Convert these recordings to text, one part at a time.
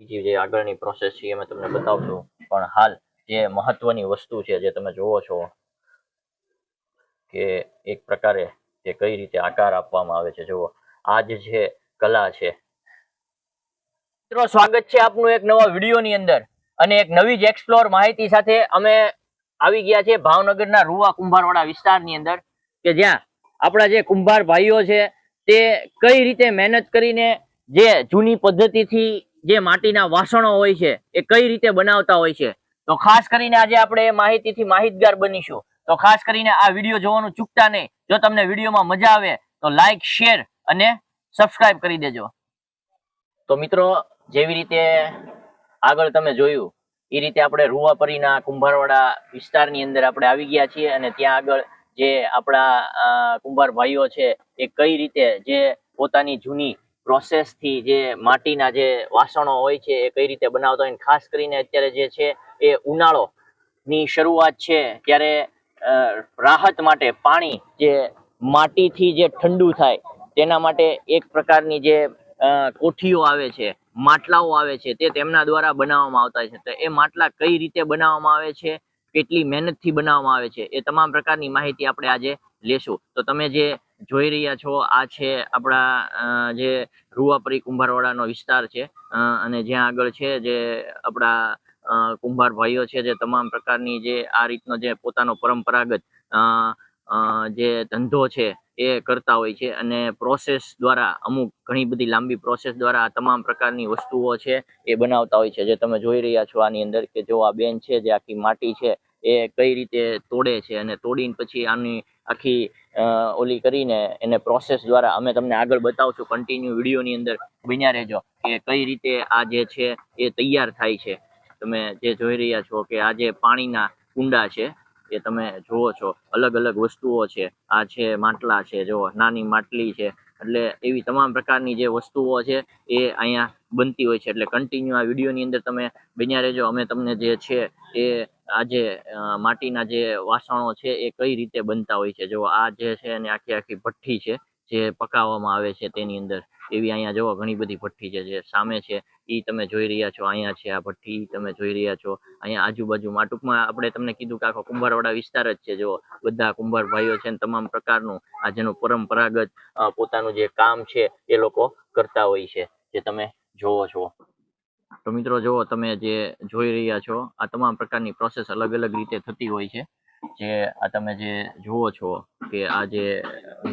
બીજી જે આગળની પ્રોસેસ છે, એ તમને બતાવશું પણ હાલ જે મહત્વની વસ્તુ છે, જે તમે જુઓ છો કે એક પ્રકારે તે કઈ રીતે આકાર આપવામાં આવે છે, જુઓ. આ જે છે કલા છે. મિત્રો, સ્વાગત છે આપનું એક નવા વિડીયોની અંદર. અને એક નવી જ એક્સપ્લોર માહિતી સાથે અમે આવી ગયા છે ભાવનગરના રૂવા કુંભારવાડા વિસ્તારની અંદર, કે જ્યાં આપણા જે કુંભાર ભાઈઓ છે, તે કઈ રીતે મહેનત કરીને જે જૂની પદ્ધતિથી જે માટીના વાસણો હોય છે, એ કઈ રીતે બનાવતા હોય છે? તો ખાસ કરીને આજે આપણે માહિતીથી માહિતગાર બનીશું. તો ખાસ કરીને આ વીડિયો જોવાનું ચૂકતા નહીં. જો તમને વિડીયોમાં મજા આવે, તો લાઈક શેર અને સબસ્ક્રાઇબ કરી દેજો. તો મિત્રો, જેવી રીતે આગળ તમે જોયું, એ રીતે આપણે રૂવાપરીના કુંભારવાડા વિસ્તારની અંદર આપણે આવી ગયા છીએ અને ત્યાં આગળ જે આપણા કુંભાર ભાઈઓ છે, એ કઈ રીતે જે પોતાની જૂની પ્રોસેસથી જે માટીના જે વાસણો હોય છે, એ કઈ રીતે બનાવતા હોય ખાસ કરીને અત્યારે જે છે, એ ઉનાળો ની શરૂઆત છે, ત્યારે રાહત માટે પાણી જે માટીથી જે ઠંડુ થાય, તેના માટે એક પ્રકારની જે કોઠીઓ આવે છે, માટલાઓ આવે છે, તે તેમના દ્વારા બનાવવામાં આવતા છે. તો એ માટલા કઈ રીતે બનાવવામાં આવે છે, કેટલી મહેનતથી બનાવવામાં આવે છે, એ તમામ પ્રકારની માહિતી આપણે આજે લેશું. તો તમે જે જોઈ રહ્યા છો, આ છે આપણા જે રૂવાપરી કુંભારવાડાનો વિસ્તાર છે અને જ્યાં આગળ છે જે આપણા કુંભાર ભાઈઓ છે જે તમામ પ્રકારની જે આ રીતનો જે પોતાનો પરંપરાગત જે ધંધો છે એ કરતા હોય છે અને પ્રોસેસ દ્વારા, અમુક ઘણી બધી લાંબી પ્રોસેસ દ્વારા આ તમામ પ્રકારની વસ્તુઓ છે એ બનાવતા હોય છે. જે તમે જોઈ રહ્યા છો આની અંદર કે જો આ બેન છે જે આખી માટી છે એ કઈ રીતે તોડે છે અને તોડીને પછી આની આખી ઓલી કરીને એને પ્રોસેસ દ્વારા અમે તમને આગળ બતાવશું કન્ટિન્યુ વિડીયોની અંદર. બન્યા રહેજો કે કઈ રીતે આ જે છે એ તૈયાર થાય છે. તમે જે જોઈ રહ્યા છો કે આ જે પાણીના કુંડા છે, એ તમે જુઓ છો. અલગ અલગ વસ્તુઓ છે. આ છે માટલા છે. જો નાની માટલી છે. એટલે એવી તમામ પ્રકારની જે વસ્તુઓ છે એ અહીંયા બનતી હોય છે. એટલે કન્ટિન્યુ આ વિડીયોની અંદર તમે બન્યા રહેજો. અમે તમને જે છે એ આ જે માટીના જે વાસણો છે એ કઈ રીતે બનતા હોય છે? જો આ જે છે અને આખી આખી ભઠ્ઠી છે, જે પકાવવામાં આવે છે તેની અંદર, એવી અહીંયા જોવો ઘણી બધી ભઠ્ઠી છે, જે સામે છે એ તમે જોઈ રહ્યા છો, અહીંયા છે આ ભઠ્ઠી તમે જોઈ રહ્યા છો, અહીંયા આજુબાજુમાં ટૂંકમાં આપણે તમને કીધું કે આખો કુંભારવાડા વિસ્તાર જ છે જો બધા કુંભાર ભાઈઓ છે ને તમામ પ્રકારનું આ જેનું પરંપરાગત પોતાનું જે કામ છે એ લોકો કરતા હોય છે, જે તમે જોવો છો. તો મિત્રો જો તમે જે જોઈ રહ્યા છો, આ તમામ પ્રકારની પ્રોસેસ અલગ અલગ રીતે થતી હોય છે. જે આ તમે જે જુઓ છો કે આ જે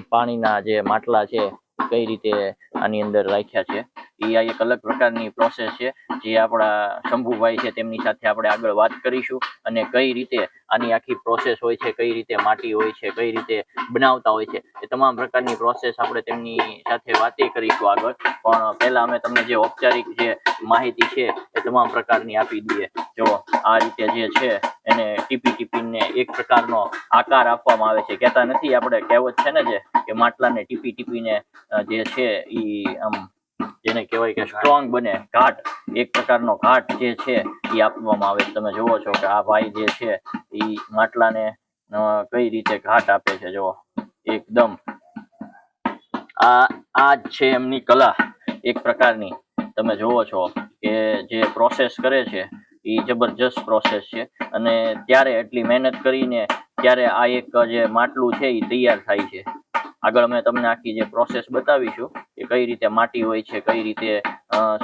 પાણીના જે માટલા છે કઈ રીતે આની અંદર રાખ્યા છે. એ આ એક અલગ પ્રકારની પ્રોસેસ છે જે આપણા શંભુભાઈ છે તેમની સાથે આપણે આગળ વાત કરીશું અને કઈ રીતે આની આખી પ્રોસેસ હોય છે, કઈ રીતે માટી હોય છે, કઈ રીતે બનાવતા હોય છે, એ તમામ પ્રકારની પ્રોસેસ આપણે તેમની સાથે વાતે કરીશું આગળ. પણ પહેલા અમે તમને જે ઔપચારિક જે માહિતી છે એ તમામ પ્રકારની આપી દઈએ. જો આ રીતે જે છે એને ટીપી ટીપીને એક પ્રકારનો આકાર આપવામાં આવે છે. કહેતા નથી, આપણે કહેવત છે ને જે, કે માટલાને ટીપી ટીપીને જે છે એ આમ જેને કહેવાય કે સ્ટ્રોંગ બને, ઘાટ, એક પ્રકારનો ઘાટ જે છે એ આપવામાં આવે તમે જુઓ છો કે આ ભાઈ જે છે એ માટલાને કઈ રીતે ઘાટ આપે છે? જુઓ, એકદમ આ આ જ છે એમની કલા, એક પ્રકારની. તમે જુઓ છો કે જે પ્રોસેસ કરે છે એ જબરજસ્ત પ્રોસેસ છે અને ત્યારે એટલી મહેનત કરીને, ત્યારે આ એક જે માટલું છે એ તૈયાર થાય છે. આગળ અમે તમને આખી જે પ્રોસેસ બતાવીશું કે કઈ રીતે માટી હોય છે, કઈ રીતે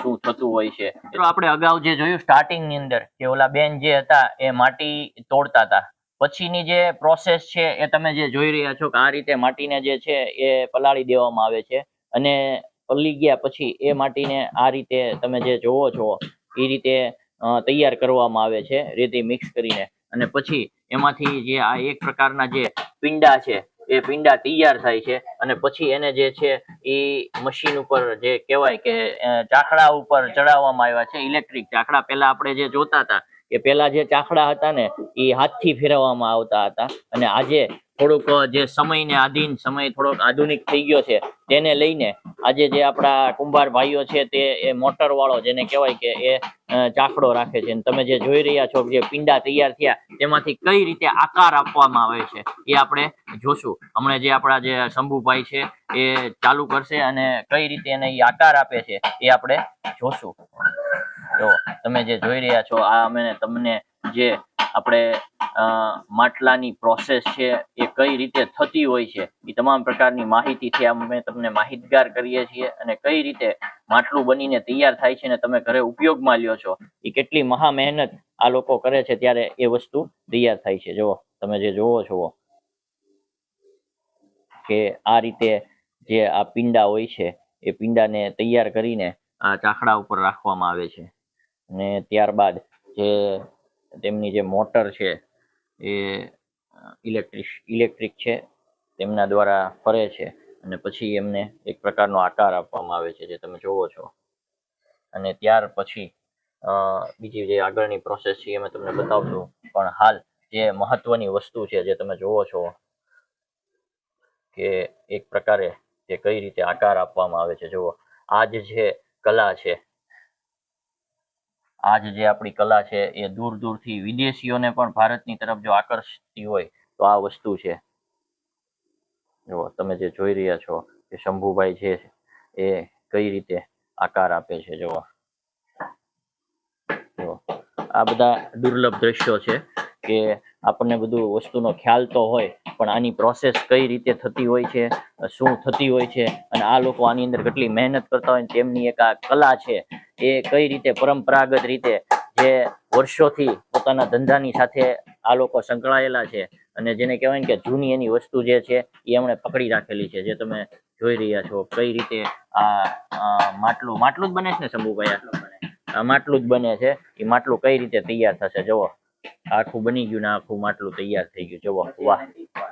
શું થતું હોય છે. તો આપણે અગાઉ જે જોયું સ્ટાર્ટિંગની અંદર કે ઓલા બેન જે હતા એ માટી તોડતા હતા. પછીની જે પ્રોસેસ છે એ તમે જે જોઈ રહ્યા છો કે આ રીતે માટીને જે છે એ પલાળી દેવામાં આવે છે અને પલળી ગયા પછી એ માટીને આ રીતે તમે જે જોવો છો એ રીતે તૈયાર કરવામાં આવે છે, રેતી મિક્સ કરીને. અને પછી એમાંથી જે આ એક પ્રકારના જે પિંડા છે એ પિંડા તૈયાર થાય છે અને પછી એને જે છે એ મશીન ઉપર જે કહેવાય કે ચાકડા ઉપર ચડાવવામાં આવ્યા છે, ઇલેક્ટ્રિક ચાકડા પહેલા આપણે જે જોતા હતા કે પેલા જે ચાખડા હતા ને એ હાથથી ફેરવવામાં આવતા હતા. અને આજે થોડુંક જે સમયને આધીન સમય થોડોક આધુનિક થઈ ગયો છે, તેને લઈને આજે જે આપણા કુંભાર ભાઈઓ છે તે એ મોટર વાળો જેને કહેવાય કે એ ચાકડો રાખે છે. અને તમે જે જોઈ રહ્યા છો જે પિંડા તૈયાર થયા, તેમાંથી કઈ રીતે આકાર આપવામાં આવે છે, એ આપણે જોશું. હમણાં જે આપણા જે શંભુભાઈ છે એ ચાલુ કરશે અને કઈ રીતે એને એ આકાર આપે છે, એ આપણે જોશું. જો, તમે જે જોઈ રહ્યા છો, આ અમે તમને જે આપણે માટલાની પ્રોસેસ છે, એ કઈ રીતે થતી હોય છે, એ તમામ પ્રકારની માહિતીથી અમે તમને માહિતગાર કરીએ છીએ અને કઈ રીતે માટલું બનીને તૈયાર થાય છે અને તમે ઘરે ઉપયોગમાં લ્યો છો, એ કેટલી મહા મહેનત આ લોકો કરે છે ત્યારે એ વસ્તુ તૈયાર થાય છે. જુઓ, તમે જે જોવો છો, કે આ રીતે જે આ પીંડા હોય છે, એ પીંડાને તૈયાર કરીને આ ચાખડા ઉપર રાખવામાં આવે છે. અને ત્યારબાદ જે તેમની જે મોટર છે એ ઇલેક્ટ્રિક ઇલેક્ટ્રિક છે, તેમના દ્વારા ફરે છે અને પછી એમને એક પ્રકારનો આકાર આપવામાં આવે છે, જે તમે જોવો છો. અને ત્યાર પછી બીજી જે આગળની પ્રોસેસ છે એ તમને બતાવશું. પણ હાલ જે મહત્વની વસ્તુ છે, જે તમે જોવો છો કે એક પ્રકારે જે કઈ રીતે આકાર આપવામાં આવે છે, જુઓ. આ જે કલા છે આજ જે આપણી કલા છે એ દૂર દૂરથી વિદેશીઓને પણ ભારતની તરફ જો આકર્ષતી હોય તો આ વસ્તુ છે. જુઓ, તમે જે જોઈ રહ્યા છો કે શંભુભાઈ છે, એ કઈ રીતે આકાર આપે છે, જુઓ. જુઓ, આ બધા દુર્લભ દ્રશ્યો છે કે આપણને બધું વસ્તુનો ખ્યાલ તો હોય પણ આની પ્રોસેસ કઈ રીતે થતી હોય છે, શું થતી હોય છે અને આ લોકો આની અંદર કેટલી મહેનત કરતા હોય તેમની એક આ કલા છે, એ કઈ રીતે પરંપરાગત રીતે જે વર્ષોથી પોતાના ધંધાની સાથે આ લોકો સંકળાયેલા છે અને જેને કહેવાય કે જૂની એની વસ્તુ જે છે એ એમણે પકડી રાખેલી છે, જે તમે જોઈ રહ્યા છો કઈ રીતે આ માટલું માટલું જ બને છે ને શંભુભાઈ? આ માટલું જ બને છે, એ માટલું કઈ રીતે તૈયાર થશે? જુઓ, આખું બની ગયું ને આખું માટલું તૈયાર થઈ ગયું. જુઓ, વાહ.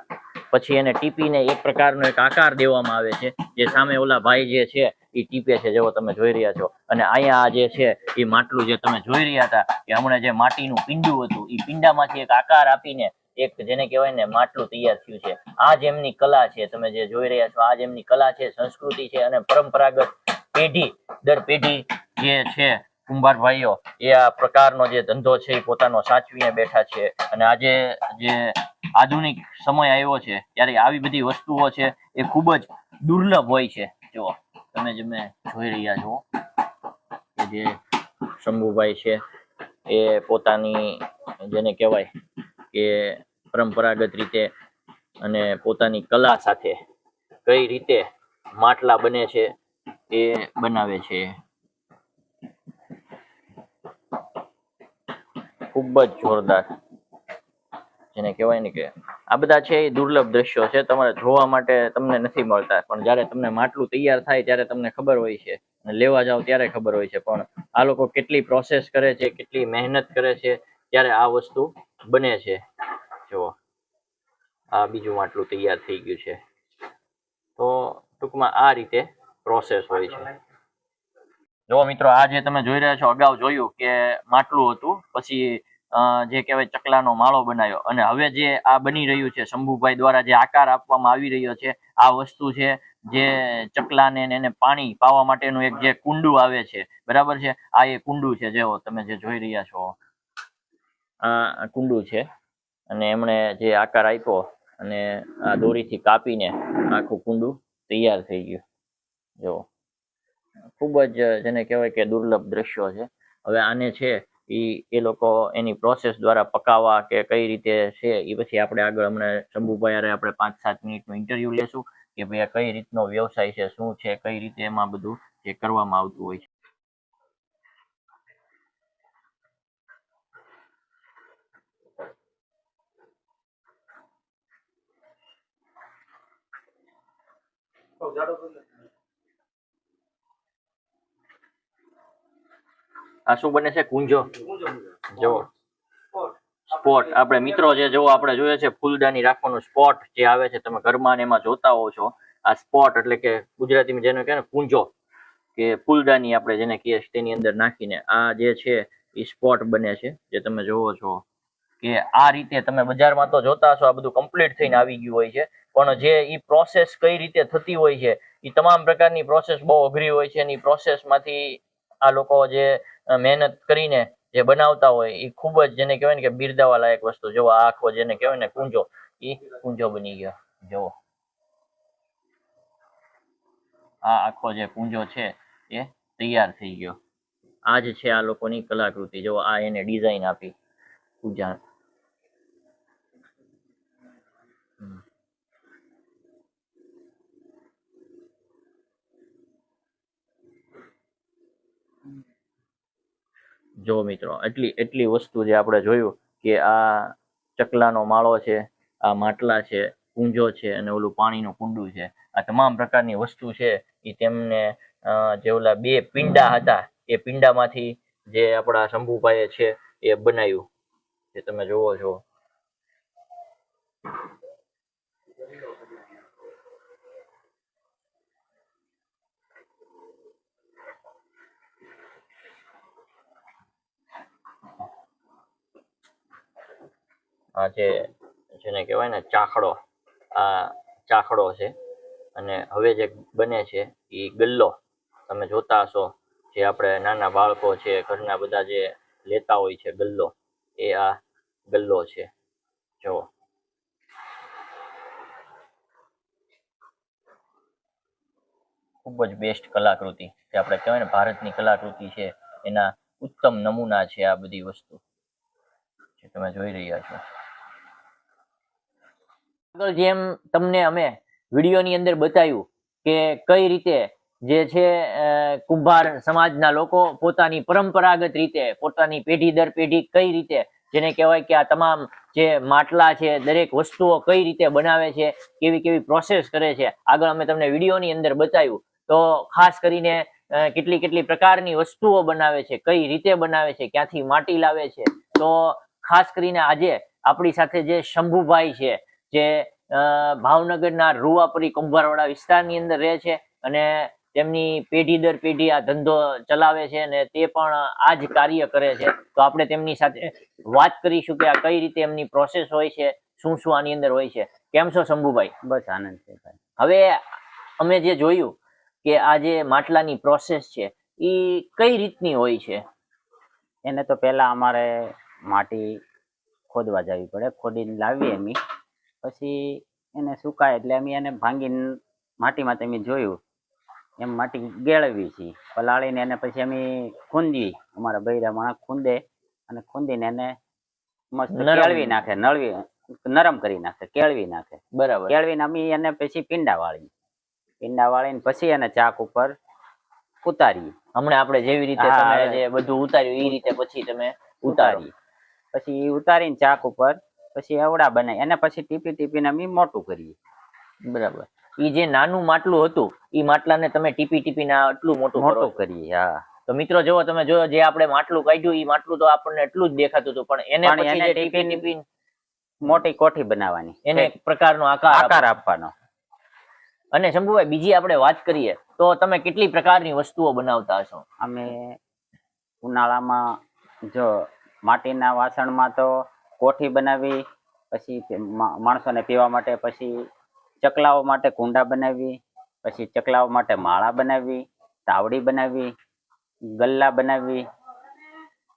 પછી એને ટીપીને એક પ્રકારનો એક આકાર દેવામાં આવે છે, જે સામે ઓલા ભાઈ જે છે એ ટીપે છે, જેવો તમે જોઈ રહ્યા છો. અને અહીંયા જે છે એ માટલું જે તમે જોઈ રહ્યા હતા કે હમણાં જે માટીનું પીંડું હતું એ પિંડામાંથી એક આકાર આપીને એક જેને કહેવાય ને માટલું તૈયાર થયું છે. આ જ એમની કલા છે, તમે જે જોઈ રહ્યા છો, આ જ એમની કલા છે, સંસ્કૃતિ છે અને પરંપરાગત પેઢી, દર પેઢી જે છે, કુંભાર ભાઈઓ, એ આ પ્રકારનો જે ધંધો છે એ પોતાનો સાચવીને બેઠા છે. અને આજે જે આધુનિક સમય આવ્યો છે, ત્યારે આવી બધી વસ્તુઓ છે એ ખૂબ જ દુર્લભ હોય છે. જો તમે જે મેં જોઈ રહ્યા છો જે શંભુભાઈ છે, એ પોતાની જેને કહેવાય કે પરંપરાગત રીતે અને પોતાની કલા સાથે કઈ રીતે માટલા બને છે એ બનાવે છે. ખૂબ જ જોરદાર. જેને કહેવાય ને કે આ બધા છે એ દુર્લભ દ્રશ્યો છે. તમારે જોવા માટે તમને નથી મળતા. પણ જ્યારે તમને માટલું તૈયાર થાય ત્યારે તમને ખબર હોય છે. અને લેવા જાઓ ત્યારે ખબર હોય છે. પણ આ લોકો કેટલી પ્રોસેસ કરે છે, કેટલી મહેનત કરે છે, ત્યારે આ વસ્તુ બને છે. જુઓ. આ બીજું માટલું તૈયાર થઈ ગયું છે. તો ટૂંકમાં આ રીતે પ્રોસેસ હોય છે. જો મિત્રો, આ જે તમે જોઈ રહ્યા છો, અગાઉ જોયું કે માટલું હતું. પછી જે કહેવાય ચકલાનો માળો બનાવ્યો. અને હવે જે આ બની રહ્યું છે, શંભુભાઈ દ્વારા જે આકાર આપવામાં આવી રહ્યો છે, આ વસ્તુ છે જે ચકલાને એને પાણી પાવા માટેનું એક જે કુંડું આવે છે, બરાબર છે? આ એ કુંડું છે જેવો તમે જે જોઈ રહ્યા છો. આ કુંડું છે. અને એમણે જે આકાર આપ્યો અને આ દોરીથી કાપીને આખું કુંડું તૈયાર થઈ ગયું. જો, ખૂબ જ જેને કહેવાય કે દુર્લભ દ્રશ્યો છે. હવે આને છે ઈ એ લોકો એની પ્રોસેસ દ્વારા પકાવવા કે કઈ રીતે છે એ પછી આપણે આગળ હમણાં શંભુભાઈ અરે આપણે પાંચ સાત મિનિટનો ઇન્ટરવ્યુ લેશું કે ભાઈ આ કઈ રીતનો વ્યવસાય છે, શું છે, કઈ રીતે એમાં બધું જે કરવામાં આવતું હોય છે. આ શું બને છે? કુંજો જો સ્પોટ આપણે મિત્રો જે જો આપણે જોઈએ છે ફૂલદાની રાખવાનું સ્પોટ જે આવે છે તમે ઘરમાં ને એમાં જોતા હોવ છો આ સ્પોટ એટલે કે ગુજરાતીમાં જેને કહે ને કુંજો કે ફૂલદાની આપણે જેને કહીએ તેની અંદર નાખીને આ જે છે એ સ્પોટ બને છે જે તમે જોવો છો. કે આ રીતે તમે બજારમાં તો જોતા હશો આ બધું કમ્પ્લીટ થઈને આવી ગયું હોય છે પણ જે ઈ પ્રોસેસ કઈ રીતે થતી હોય છે એ તમામ પ્રકારની પ્રોસેસ બહુ અઘરી હોય છે અને ઈ પ્રોસેસમાંથી આ લોકો જે મહેનત કરીને જે બનાવતા હોય એ ખૂબ જ જેને કહેવાય ને કે બિરદાવા લાયક વસ્તુ. જો આખો જેને કહેવાય ને કુંજો એ કુંજો બની ગયો. જોવો આ આખો જે કુંજો છે એ તૈયાર થઈ ગયો. આ જ છે આ લોકોની કલાકૃતિ. જો આ એને ડિઝાઇન આપી. પૂજા જો મિત્રો, એટલી એટલી વસ્તુ જે આપણે જોયું કે આ ચકલાનો માળો છે, આ માટલા છે કુંજો છે અને ઓલું પાણીનું કુંડું છે. આ તમામ પ્રકારની વસ્તુ છે. એ તેમને જે ઓલા બે પિંડા હતા, એ પિંડામાંથી જે આપણા શંભુભાઈએ છે એ બનાવ્યું. જે તમે જોવો છો. જે જેને કહેવાય ને ચાખડો, આ ચાખડો છે. અને હવે જે બને છે એ ગલ્લો. તમે જોતા હશો જે આપણે નાના બાળકો છે, ઘરના બધા જે લેતા હોય છે ગલ્લો, એ આ ગલ્લો છે. જુઓ. ખૂબ જ બેસ્ટ કલાકૃતિ જે આપણે કહેવાય ને ભારતની કલાકૃતિ છે, એના ઉત્તમ નમૂના છે આ બધી વસ્તુ. જે તમે જોઈ રહ્યા છો. આગળ જેમ તમને અમે વિડીયોની અંદર બતાવ્યું કે કઈ રીતે જે છે કુંભાર સમાજના લોકો પોતાની પરંપરાગત રીતે, પોતાની પેઢી દર પેઢી કઈ રીતે, જેને કહેવાય કે આ તમામ જે માટલા છે, દરેક વસ્તુઓ કઈ રીતે બનાવે છે, કેવી કેવી પ્રોસેસ કરે છે, આગળ અમે તમને વિડીયોની અંદર બતાવ્યું. તો ખાસ કરીને કેટલી કેટલી પ્રકારની વસ્તુઓ બનાવે છે, કઈ રીતે બનાવે છે, ક્યાંથી માટી લાવે છે. તો ખાસ કરીને આજે આપણી સાથે જે શંભુભાઈ છે જે ભાવનગરના રૂવાપરી કુંભારવાડા વિસ્તારની અંદર રહે છે અને તેમની પેઢી દર પેઢી આ ધંધો ચલાવે છે અને તે પણ આ જ કાર્ય કરે છે. તો આપણે તેમની સાથે વાત કરીશું કે આ કઈ રીતે એમની પ્રોસેસ હોય છે શું શું આની અંદર હોય છે. કેમ છો શંભુભાઈ? બસ આનંદ છે ભાઈ. હવે અમે જે જોયું કે આ જે માટલાની પ્રોસેસ છે એ કઈ રીતની હોય છે? એને તો પહેલા અમારે માટી ખોદવા જવી પડે. ખોદીને લાવીએ અમે પછી એને સુકાય એટલે અમે એને ભાંગી માટીમાં તમે જોયું. એમ માટી ગેળવી છીએ પલાળીને એને પછી અમે ખૂંદવી અમારા બૈરા માણસ ખૂંદે અને ખૂંદીને એને મસ્ત. કેળવી નાખે નળવી નરમ કરી નાખે કેળવી નાખે. બરાબર. કેળવીને અમે એને પછી પીંડા વાળી પીંડા વાળીને પછી એને ચાક ઉપર ઉતારીએ. હમણાં આપણે જેવી રીતે તમે જે બધું ઉતાર્યું એ રીતે પછી તમે ઉતારી. પછી ઉતારીને ચાક ઉપર પછી એવડા બનાવી અને પછી ટીપી ટીપીને અમે મોટું કરીએ. બરાબર. એ જે નાનું માટલું હતું ઈ માટલાને તમે ટીપી ટીપીને આટલું મોટું મોટું કરીએ હા. તો મિત્રો જો તમે જોયો જે આપણે માટલું કાઢ્યું એ માટલું તો આપણને એટલું જ દેખાતું હતું પણ એને પછી ટીપી ટીપીને મોટી કોઠી બનાવવાની. એને એક પ્રકારનો આકાર આકાર આપવાનો. અને શંભુભાઈ બીજી આપણે વાત કરીએ તો તમે કેટલી પ્રકારની વસ્તુઓ બનાવતા હશો? અમે ઉનાળામાં જો માટીના વાસણમાં તો કોઠી બનાવી પછી માણસોને પીવા માટે પછી ચકલાઓ માટે કુંડા બનાવી પછી ચકલાઓ માટે માળા બનાવી તાવડી બનાવી ગલ્લા બનાવી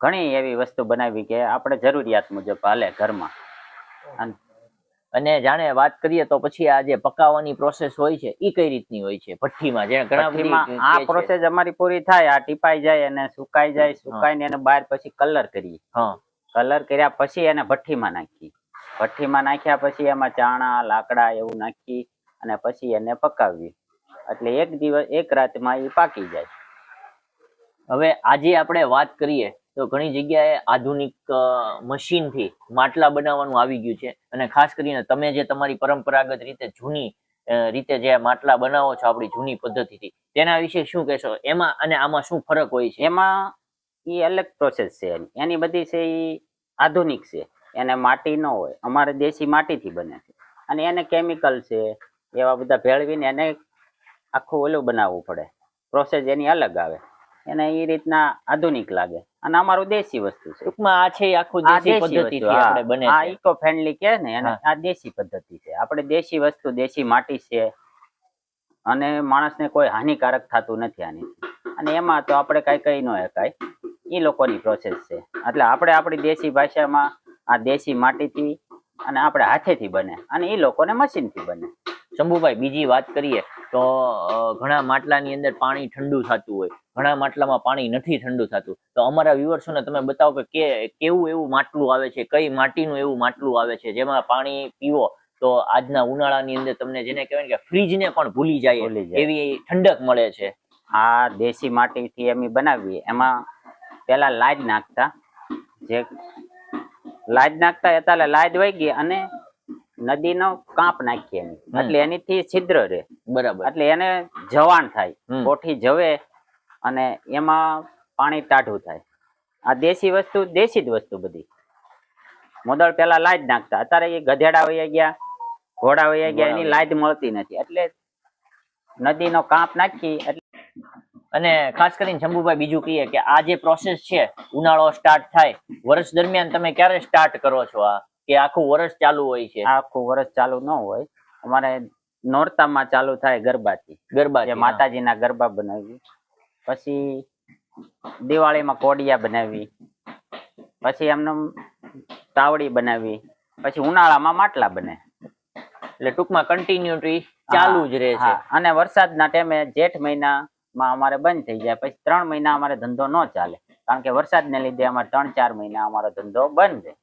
ઘણી એવી વસ્તુ બનાવી કે આપણે જરૂરિયાત મુજબ હાલે ઘરમાં. અને જાણે વાત કરીએ તો પછી આ જે પકાવવાની પ્રોસેસ હોય છે એ કઈ રીતની હોય છે? ભઠ્ઠીમાં જે ઘણા આ પ્રોસેસ અમારી પૂરી થાય આ ટીપાઈ જાય અને સુકાઈ જાય સુકાઈને એને બહાર પછી કલર કરીએ. હા. કલર કર્યા પછી એને ભઠ્ઠીમાં નાખી. ભઠ્ઠીમાં નાખ્યા પછી એમાં ચાણા, લાકડા એવું નાખી અને પછી એને પકાવવી એટલે એક દિવસ, એક રાતમાં એ પાકી જાય. હવે આજે આપણે વાત કરીએ તો ઘણી જગ્યાએ આધુનિક મશીનથી માટલા બનાવવાનું આવી ગયું છે અને ખાસ કરીને તમે જે તમારી પરંપરાગત રીતે જૂની રીતે જે માટલા બનાવો છો આપણી જૂની પદ્ધતિથી, તેના વિશે શું કહેશો? એમાં અને આમાં શું ફરક હોય છે? એમાં એ અલગ પ્રોસેસ છે એની. બધી છે એ આધુનિક છે. એને માટી ન હોય. અમારે દેશી માટીથી બને છે. અને એને કેમિકલ છે એવા બધા ભેળવીને એને આખું ઓલું બનાવવું પડે. પ્રોસેસ એની અલગ આવે. એને એ રીતના આધુનિક લાગે. અને અમારું દેશી વસ્તુ છે. ટૂંકમાં આ છે આખું દેશી પદ્ધતિ પદ્ધતિથી આપણે બને આ ઇકો ફ્રેન્ડલી કે ને એને આ દેશી પદ્ધતિ છે. આપણે દેશી વસ્તુ દેશી માટી છે. અને માણસને કોઈ હાનિકારક થતું નથી આની. અને એમાં તો આપણે કઈ કહી ન શકાય. એ લોકોની પ્રોસેસ છે. એટલે આપણે આપણી દેશી ભાષામાં આ દેશી માટીથી અને આપણે હાથેથી બને અને એ લોકોને મશીનથી બને. શંભુભાઈ બીજી વાત કરીએ તો ઘણા માટલાની અંદર પાણી ઠંડુ થતું હોય. ઘણા માટલામાં પાણી નથી ઠંડુ થતું. તો અમારા વ્યુઅર્સોને તમે બતાવો કે કેવું એવું માટલું આવે છે? કઈ માટીનું એવું માટલું આવે છે? જેમાં પાણી પીવો તો આજના ઉનાળાની અંદર તમને જેને કહેવાય ને કે ફ્રીજને પણ ભૂલી જાય ભૂલી જાય. એવી ઠંડક મળે છે. આ દેશી માટીથી અમે બનાવીએ. એમાં પેલા લાજ નાખતા. જે લાજ નાખતા એટલે લાજ વહી અને નદીનો કાંપ નાખીએ એટલે એનીથી છિદ્ર રહે. બરાબર. એટલે એને જવાણ થાય. કોઠી જવે અને એમાં પાણી ટાઢું થાય. આ દેશી વસ્તુ દેશી જ વસ્તુ બધી. મોદળ પેલા લાજ નાખતા. અત્યારે એ ગધેડા વહી ગયા ઘોડા વહી ગયા એની લાજ મળતી નથી. એટલે નદીનો કાંપ નાખી એટલે અને ખાસ કરીને શંભુભાઈ બીજું કહીએ કે આ જે પ્રોસેસ છે ઉનાળો સ્ટાર્ટ થાય વર્ષ દરમિયાન તમે ક્યારે સ્ટાર્ટ કરો છો આ? કે આખું વર્ષ ચાલુ હોય છે? આખું વર્ષ ચાલુ ન હોય. અમારે નોરતામાં ચાલુ થાય ગરબાથી. ગરબા જે માતાજીના ગરબા બનાવી. પછી દિવાળીમાં કોડિયા બનાવી. પછી એમને તાવડી બનાવી. પછી ઉનાળામાં માટલા બને. એટલે ટૂંકમાં કન્ટિન્યુટી ચાલુ જ રહે છે. અને વરસાદના ટાઈમે જેઠ મહિનામાં અમારે બંધ થઈ જાય. પછી ત્રણ મહિના અમારે ધંધો ન ચાલે. કારણ કે વરસાદને લીધે અમારે ત્રણ ચાર મહિના અમારો ધંધો બંધ છે.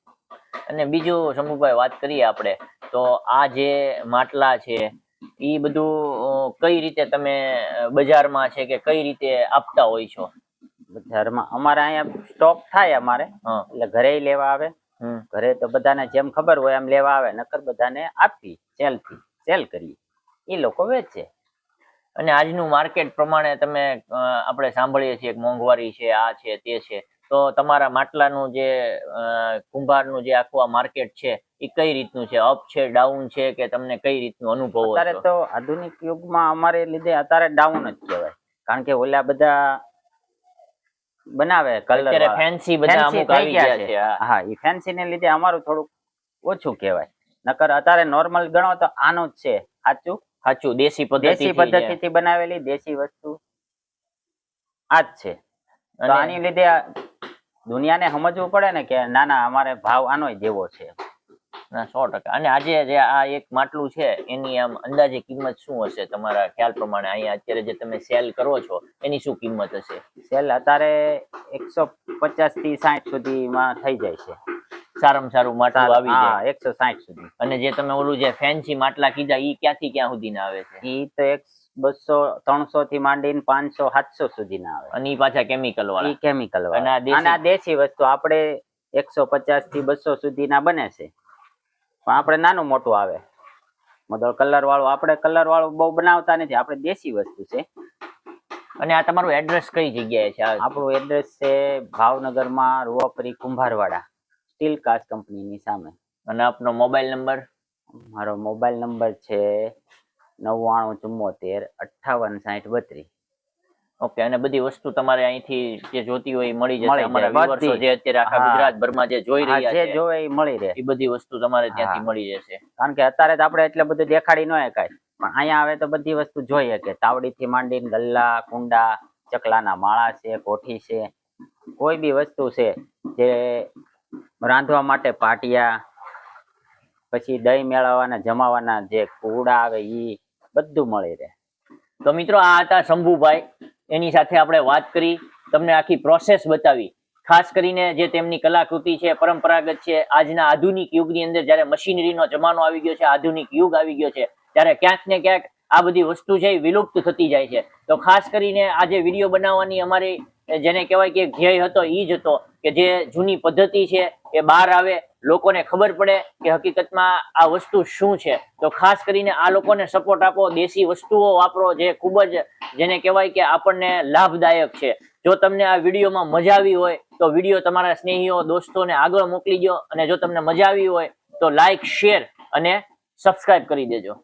અને બીજું શંભુભાઈ વાત કરીએ આપણે. તો આ જે માટલા છે એ બધું કઈ રીતે તમે બજારમાં છે કે કઈ રીતે આપતા હોય છો? બજારમાં અમારે અહીંયા સ્ટોક થાય અમારે. એટલે ઘરે લેવા આવે. ઘરે તો બધાને જેમ ખબર હોય એમ લેવા આવે. નકર બધાને આપી સેલથી સેલ કરીએ. એ લોકો વેચે. અને આજનું માર્કેટ પ્રમાણે તમે આપણે સાંભળીએ છીએ મોંઘવારી છે આ છે તે છે. તો તમારા માટલાનું જે કુંભારનું જે આખું આ માર્કેટ છે એ કઈ રીતનું છે? અપ છે ડાઉન છે કે તમને કઈ રીતનું અનુભવ અત્યારે તો આધુનિક યુગમાં અમારે લીધે અત્યારે ડાઉન જ કહેવાય. કારણ કે ઓલા બધા બનાવે કલર ફેન્સી બધા અમુક આવી ગયા છે. હા. હા એ ફેન્સી ને લીધે અમારું થોડુંક ઓછું કહેવાય. નકર અત્યારે નોર્મલ ગણો તો આનો જ છે સાચું? સાચું દેશી દેશી પદ્ધતિ પદ્ધતિથી બનાવેલી દેશી વસ્તુ. આ જ છે. તો આની લીધે દુનિયાને સમજવું પડે ને કે ના ના અમારે ભાવ આનો જેવો છે. ના સો ટકા. અને આજે જે આ એક માટલું છે એની આમ અંદાજે કિંમત શું હશે? તમારા ખ્યાલ પ્રમાણે અહીંયા અત્યારે જે તમે સેલ કરો છો એની શું કિંમત હશે? સેલ અત્યારે એકસો પચાસથી સાઠ સુધીમાં થઈ જાય છે. સારામાં સારું માટલું આવી જાય. હા એકસો સાઠ સુધી. અને જે તમે ઓલું જે ફેન્સી માટલા કીધા ઈ ક્યાંથી ક્યાં સુધી ના આવે છે? ઈ તો એક બસો ત્રણસો થી માંડીને પાંચસો સાતસો સુધી ના આવે. અને ઈ પાછા કેમિકલ ઈ વાળા. કેમિકલ વાળા અને આ દેશી વસ્તુ આપણે એકસો પચાસથી બસો સુધીના બને છે. પણ આપણે નાનું મોટું આવે. મતલબ કલર વાળું આપણે કલર વાળું બહુ બનાવતા નથી. આપણે દેશી વસ્તુ છે. અને આ તમારું એડ્રેસ કઈ જગ્યાએ છે? આપણું એડ્રેસ છે ભાવનગરમાં રૂવાપરી કુંભારવાડા. સ્ટીલ કાસ્ટ કંપનીની સામે. અને આપનો મોબાઈલ નંબર? મારો મોબાઈલ નંબર છે નવ્વાણું ચુમ્મોતેર અઠ્ઠાવન સાઠ બત્રીસ. ઓકે અને બધી વસ્તુ તમારે અહીંથી જે જોતી હોય મળી જશે. અમારા. જે અત્યારે આખા ગુજરાતભરમાં જે જોઈ રહ્યા છે જોવે એ મળી રહે. એ બધી વસ્તુ તમારે ત્યાંથી. મળી જશે. કારણ કે અત્યારે તો આપણે એટલે બધું દેખાડી ન શકાય. પણ અહીંયા આવે તો બધી વસ્તુ જોઈએ કે તાવડીથી માંડીને ગલ્લા કુંડા ચકલાના માળા છે કોઠી છે. કોઈ બી વસ્તુ છે જે રાંધવા માટે પાટિયા, પછી દહીં મેળવવાના, જમાવાના જે કુડા આવે એ બધું મળી રહે. તો મિત્રો, આ હતા શંભુભાઈ. એની સાથે આપણે વાત કરી, તમને આખી પ્રોસેસ બતાવી. ખાસ કરીને જે તેમની કલાકૃતિ છે, પરંપરાગત છે, આજના આધુનિક યુગની અંદર જ્યારે મશીનરીનો જમાનો આવી ગયો છે, આધુનિક યુગ આવી ગયો છે, ત્યારે ક્યાંક ને ક્યાંક આ બધી વસ્તુ છે વિલુપ્ત થતી જાય છે. તો ખાસ કરીને આજે વીડિયો બનાવવાની અમારી જેને કહેવાય કે ધ્યેય હતો એ જ હતો કે જે જૂની પદ્ધતિ છે એ બહાર આવે, લોકોને ખબર પડે કે હકીકતમાં આ વસ્તુ શું છે. તો ખાસ કરીને આ લોકોને સપોર્ટ આપો, દેશી વસ્તુઓ વાપરો જે ખૂબ જ જેને કહેવાય કે આપણને લાભદાયક છે. જો તમને આ વિડીયોમાં મજા આવી હોય, તો વીડિયો તમારા સ્નેહીઓ, દોસ્તોને આગળ મોકલી દો અને જો તમને મજા આવી હોય, તો લાઈક શેર અને સબસ્ક્રાઇબ કરી દેજો.